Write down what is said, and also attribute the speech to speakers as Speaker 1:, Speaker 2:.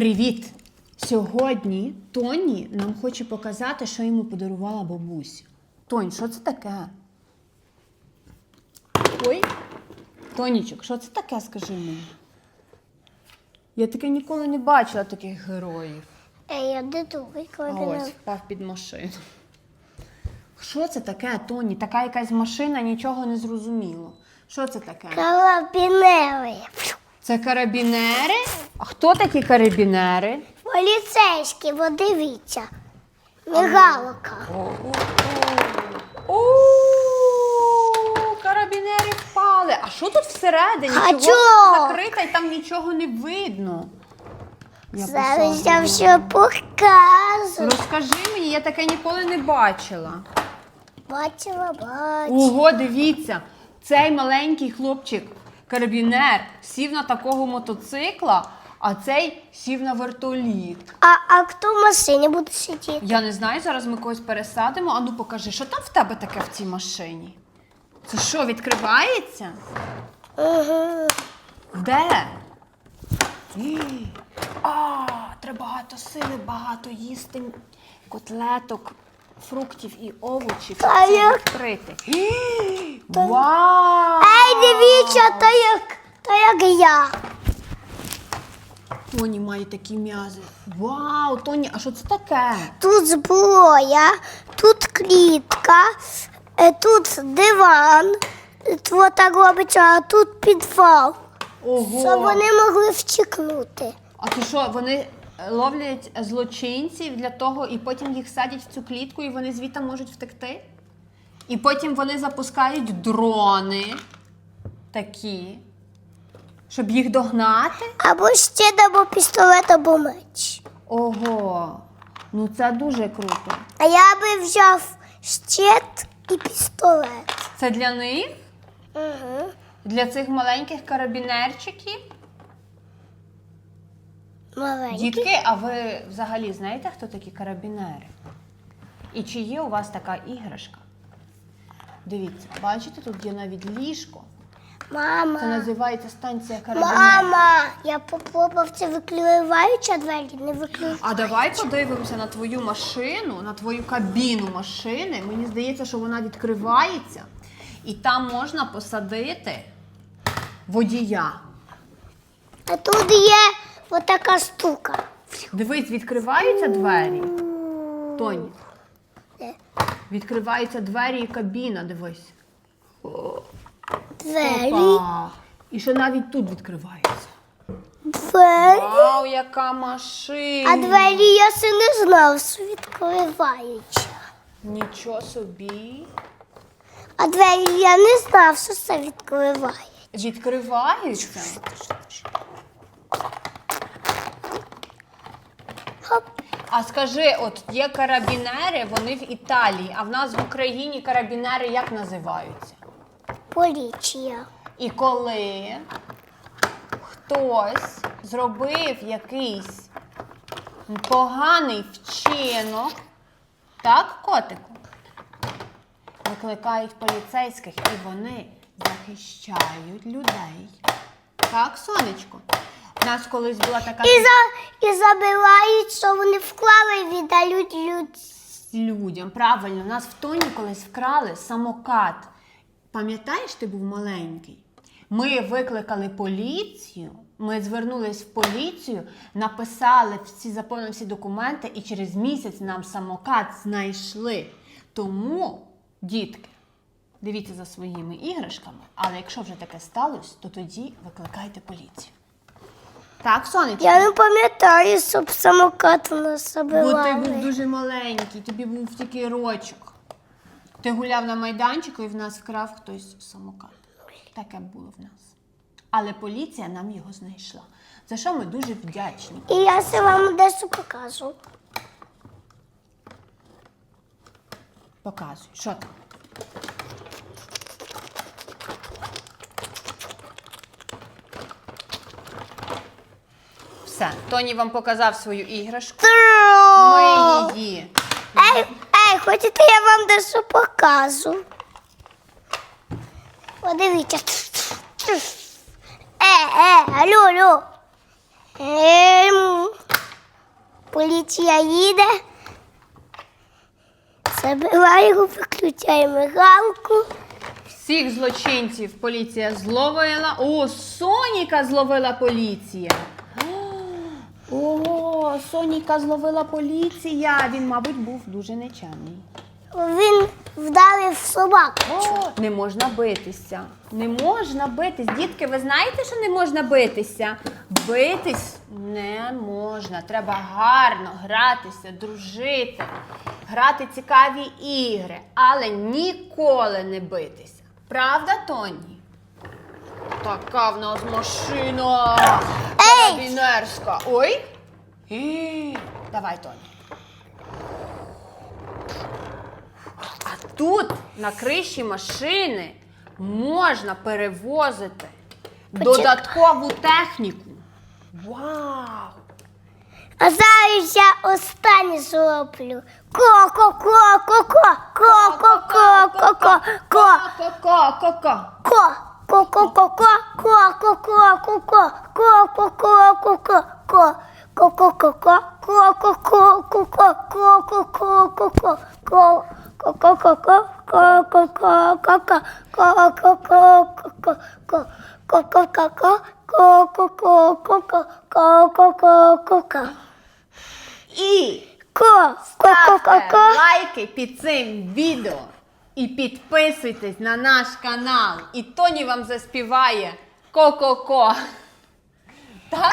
Speaker 1: Привіт! Сьогодні Тоні нам хоче показати, що йому подарувала бабуся. Тонь, що це таке? Ой, Тонічок, що це таке, скажи мені? Я таке ніколи не бачила таких героїв.
Speaker 2: Ей, я де другий
Speaker 1: А ось впав під машину. Що це таке, Тоні? Така якась машина, нічого не зрозуміло. Що це таке?
Speaker 2: Карабінери.
Speaker 1: Це карабінери? А хто такі карабінери?
Speaker 2: Поліцейські, бо дивіться. Мігалка.
Speaker 1: О, карабінери впали. А що тут всередині?
Speaker 2: Гачок!
Speaker 1: Чого закрита і там нічого не видно? Я
Speaker 2: Зараз я все покажу.
Speaker 1: Розкажи мені, я таке ніколи не бачила.
Speaker 2: Бачила, бачила.
Speaker 1: Ого, дивіться, цей маленький хлопчик, карабінер, сів на такого мотоцикла, а цей сів на вертоліт.
Speaker 2: А, а хто в машині буде сидіти?
Speaker 1: Я не знаю, зараз ми когось пересадимо. Ану покажи, що там в тебе таке в цій машині? Це що, відкривається?
Speaker 2: Угу.
Speaker 1: Де? Ій, А, треба багато сили, багато їсти котлеток, фруктів і овочів, щоб
Speaker 2: Та
Speaker 1: це
Speaker 2: як?
Speaker 1: відкрити. Вау!
Speaker 2: Ей, дивіться, та як, та як я.
Speaker 1: Тоні має такі м'язи. Вау, Тоні, а що це таке?
Speaker 2: Тут зброя, тут клітка, е, тут диван. Тут так робиться, а тут підвал.
Speaker 1: Ого!
Speaker 2: Щоб вони могли втікнути.
Speaker 1: А то що, вони е, ловлять злочинців для того, і потім їх садять в цю клітку, і вони звідти можуть втекти? І потім вони запускають дрони такі, щоб їх догнати?
Speaker 2: Або ще або пістолет, або меч.
Speaker 1: Ого, ну це дуже круто.
Speaker 2: А я би взяв щит і пістолет.
Speaker 1: Це для них?
Speaker 2: Угу.
Speaker 1: Для цих маленьких карабінерчиків?
Speaker 2: Маленький.
Speaker 1: Дітки, а ви взагалі знаєте, хто такі карабінери? І чи є у вас така іграшка? Дивіться, бачите, тут є навіть ліжко. Це називається станція карабінерів.
Speaker 2: Мама, я попробував це викриваюча двері, не викриваю.
Speaker 1: А давай подивимося на твою машину, на твою кабіну машини. Мені здається, що вона відкривається, і там можна посадити водія.
Speaker 2: А тут є отака штука.
Speaker 1: Дивись, відкриваються двері. Тоні. Відкриваються двері і кабіна, дивись.
Speaker 2: Двері.
Speaker 1: Опа. І ще навіть тут відкривається.
Speaker 2: Двері.
Speaker 1: Вау, яка машина!
Speaker 2: А двері я ще не знав, що відкриваються.
Speaker 1: Нічого собі.
Speaker 2: А двері я не знав, що це відкриває.
Speaker 1: Відкриваються.
Speaker 2: Хоп.
Speaker 1: А скажи, от є карабінери, вони в Італії, а в нас в Україні карабінери як називаються?
Speaker 2: Поліція.
Speaker 1: І коли хтось зробив якийсь поганий вчинок, так, котику? Викликають поліцейських і вони захищають людей. Так, сонечко? У нас колись була така
Speaker 2: І, за, і забирають, що вони вклали і віддають люд.
Speaker 1: людям. Правильно, у нас в Тоні колись вкрали самокат. Пам'ятаєш, ти був маленький? Ми викликали поліцію, ми звернулись в поліцію, написали всі, заповнили всі документи, і через місяць нам самокат знайшли. Тому, дітки, дивіться за своїми іграшками, але якщо вже таке сталося, то тоді викликайте поліцію. Так, сонечко?
Speaker 2: Я не пам'ятаю, щоб самокат у нас
Speaker 1: Бо ти був дуже маленький, тобі був тільки рочок. Ти гуляв на майданчику і в нас вкрав хтось самокат. Таке було в нас. Але поліція нам його знайшла. За що ми дуже вдячні.
Speaker 2: І я ще вам дещо покажу.
Speaker 1: Показуй, що там? Все, Тоні вам показав свою іграшку. Ми її.
Speaker 2: Ей, хочете, я вам дещо покажу. Подивіться. Е, е, алло, алло. Ем, поліція їде. Забиваємо, виключаємо мигалку.
Speaker 1: Всіх злочинців поліція зловила. О, Соніка зловила поліція. О, Соніка зловила поліція. Він, мабуть, був дуже нечемний.
Speaker 2: Він вдарив собаку.
Speaker 1: О, не можна битися. Не можна битись. Дітки, ви знаєте, що не можна битися? Битись не можна. Треба гарно гратися, дружити, грати цікаві ігри, але ніколи не битися. Правда, Тоні? Така в нас машина.
Speaker 2: Ей!
Speaker 1: Ой. Ей, Давай, Тоні. А тут на криші машини можна перевозити додаткову техніку. Вау!
Speaker 2: А зараз я останнє зроблю. Ко-ко-ко-ко-ко. Ко-ко-ко-ко-ко. cocô,
Speaker 1: co
Speaker 2: co co co co co co co co co co co co co co co co
Speaker 1: e
Speaker 2: co,
Speaker 1: co,
Speaker 2: co,
Speaker 1: co, like, pizza em co і підписуйтесь на наш канал. І Тоні вам заспіває ко-ко-ко. Так?